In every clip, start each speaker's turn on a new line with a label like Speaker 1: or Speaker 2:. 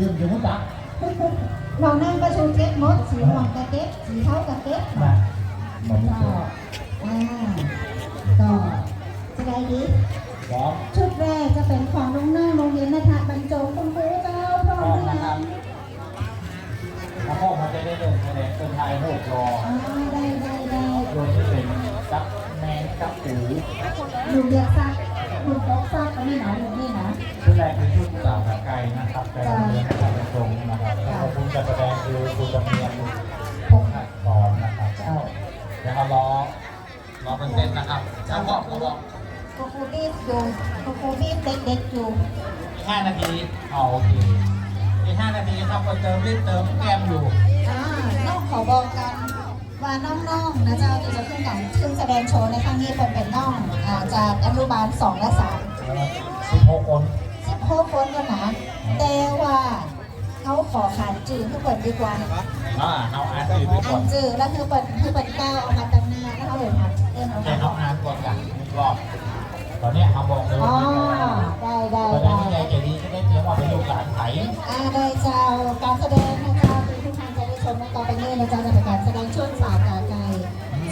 Speaker 1: อื่นอยู่มั้งจ๊ะ
Speaker 2: เรานั่งก็ชูเก็ตมดสีม่วงกระเก็ตสีเทากระเก็ต
Speaker 1: มาหมด
Speaker 2: ก็
Speaker 1: แล้ว
Speaker 2: อ่าก็จะได้ดี
Speaker 1: พร้อม
Speaker 2: ชุดแรกจะเป็นของน้องๆโรงเรียนนะ
Speaker 1: แต่โรงเรียนการประชงนะครับแล้วคุณจะแสดงคือคุณจะเรียนพกหัดสอนนะครับเจ้าเดี๋ยวเรารอรอเป็นเต้นนะครับถ้าบอกเขาบอก
Speaker 2: ครูครูบีบอยู่ครูครูบีบเด็กๆอยู่
Speaker 1: อีกห้านาทีเอาโอเคอีกห้านาทีครับก็เติมรีบเติมแกมอยู่
Speaker 2: อ่าน้องขอบอกกันว่าน้องๆนะเจ้าที่จะขึ้นกันขึ้นแสดงโชว์ในครั้งนี้เป็นเป็นน้องอ่าจากอนุบาลสองและสาม
Speaker 1: สิบหกคน
Speaker 2: สิบหกคนกันนะแต่ว่าเขาขอขานจื่อคือเปิดดีกว่า
Speaker 1: อ่าเอาอ่านอื่นไปก่
Speaker 2: อ่า
Speaker 1: อน
Speaker 2: นจื่อแล้วคือเปิดคือเปิดก้าวเอามาตั้งหน้าแล้วเขาเลยทำเอ็นเอา
Speaker 1: แต่
Speaker 2: มา
Speaker 1: เอาอ่านก่อนกันอีกรอบตอนนี้เขาบอกเลย
Speaker 2: อ๋อ
Speaker 1: ว่า
Speaker 2: ได้ได้
Speaker 1: ตอน
Speaker 2: ได้
Speaker 1: นี้ยายเจดีจะได้เตรียมว่าเป็นลูกหลานไถ
Speaker 2: อ่าได้เจ้าการแสดงนะเจ้าที่ทุกท่านจะได้ชมในต่อไปนี้นะเจ้าจะเป็นการแสดงช่วงสาวกาไก่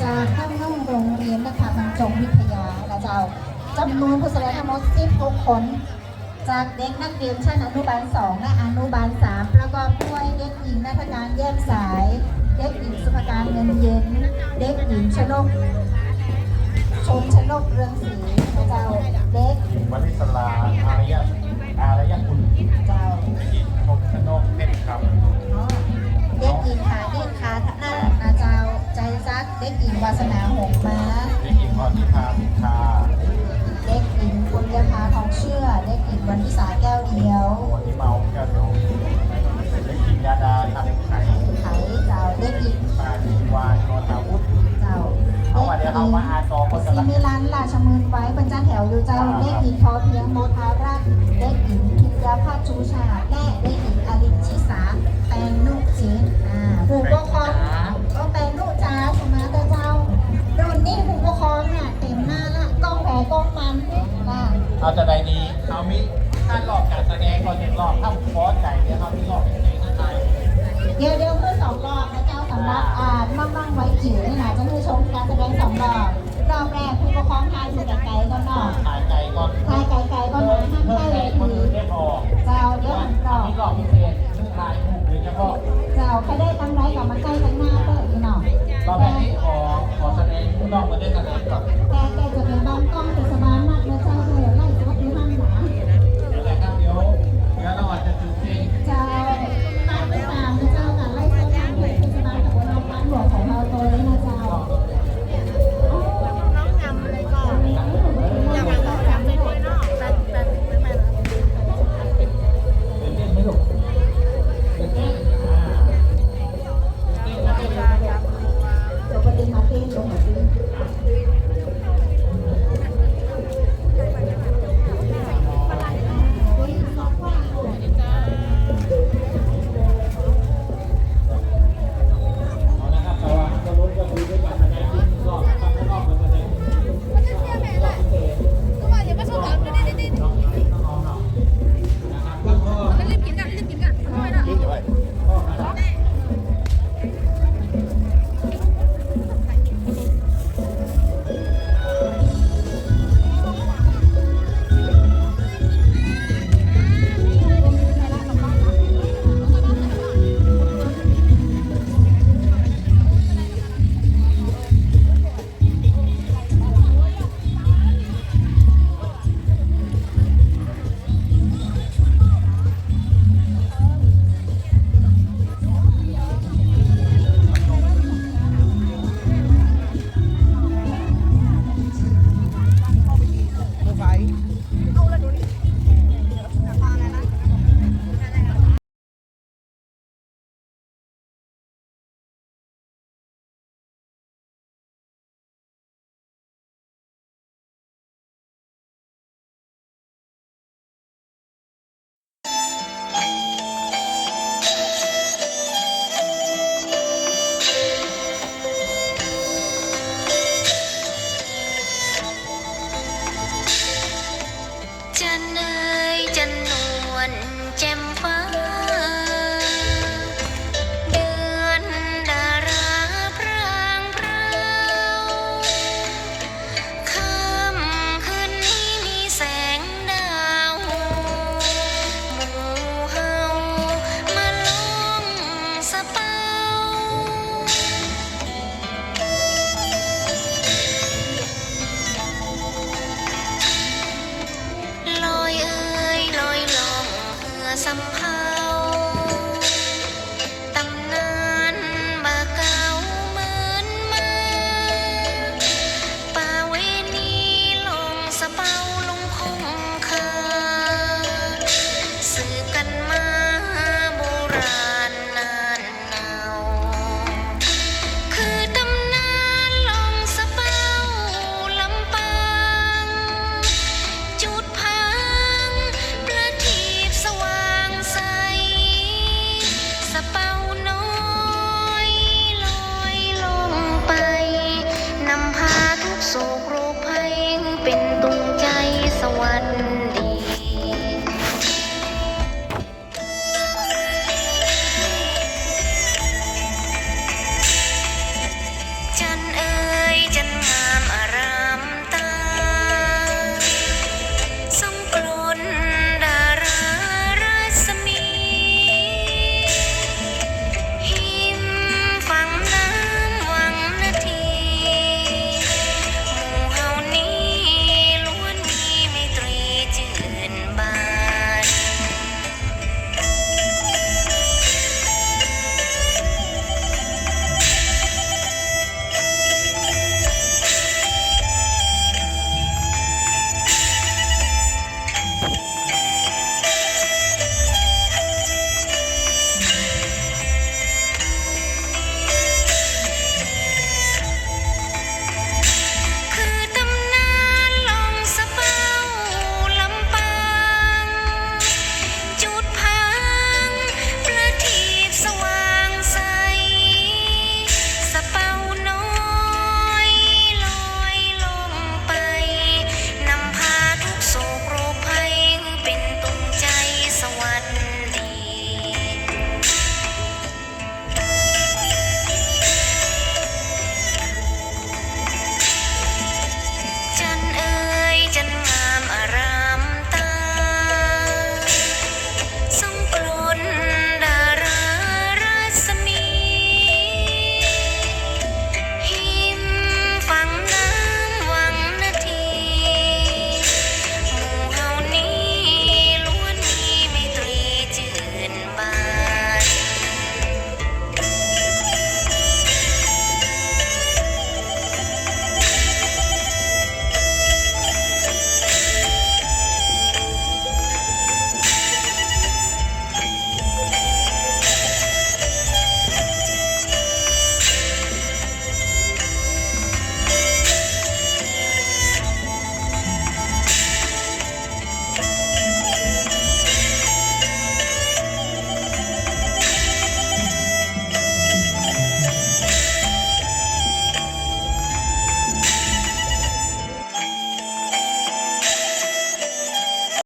Speaker 2: จากน้องๆโรงเรียนนะคะบรรจงวิทยานะเจ้าจำนวนผู้แสดงทั้งหมด16คน จากเด็กนักเรียนชั้นอนุบาล 2 และอนุบาล 3 ประกอบด้วยเด็กหญิงนัฐการแย้มสาย เด็กหญิงสุภการเงินเย็น เด็กหญิงชนกชมชนกเรืองศรีพระเจ้าเด็ก
Speaker 1: ถึงวลิศลาอารยะอารยะคุณ
Speaker 2: เจ้า
Speaker 1: พงชนกเพชรครับ
Speaker 2: เด็กหญิงขาเด็กขาหน้านาเจ้าใจซักเด็กหญิงวาสนาหงม้า
Speaker 1: เด็กหญิงพรทิพาพิคา
Speaker 2: เชื่อเด็กหญิงวันทิสาแก้วเดียว
Speaker 1: ตัวที่เมาแก้วเดียวเด็กหญิงยาดาทำไข่
Speaker 2: ไขเจ้าเด็กหญิง
Speaker 1: ปาดีวานนทาวุฒิ
Speaker 2: เจ้า
Speaker 1: เอามาเดี๋ยวเอามาอ่านต่อคนกัน
Speaker 2: ซี
Speaker 1: ละ
Speaker 2: มิลันราชมืนไว้บรรจันแถวอยู่เจ้าเด็กหญิงพอเพียงโมทารัตน์เด็กหญิงพิญญาภาชูชาติและเด็กหญิงอลินชิสาแปงนุกจิตอ่าผู้ปกครองก็ เอา
Speaker 1: จะได้ดีเอามิถ้ารอบการแสดงก่อนหนึ่งรอบถ้าพอใจเนี่ยเขามีรอบเป็นไงท่านไทย
Speaker 2: เดี๋ยวเดี๋ยวคือสองรอบนะเจ้าสำหรับอ่ามั่งๆไว้จิ๋วนี่นะจะคือชมการแสดงสองรอบรอบแรกผู้ปกครองทายอยู่ไกลๆก็นอก
Speaker 1: ถ่ายไก่ก่อน
Speaker 2: ทายไกลๆก็หนาห้าม
Speaker 1: เพื่อ
Speaker 2: ใกล้
Speaker 1: ให้
Speaker 2: เลย
Speaker 1: คน
Speaker 2: ที
Speaker 1: อื่นได้พอ
Speaker 2: เจ้าเดี๋ยวหันกรอบ
Speaker 1: มีรอบพิเศษคือถ่ายรูปโดยเฉพาะ
Speaker 2: เจ้าใครได้ตั้งไรกับมาใกล้ตั้งหน้าเด้ออีหน่อย
Speaker 1: รอบแรกนี้ขอขอแสดงผู้น้องมาได้แสดงก่อน
Speaker 3: 心。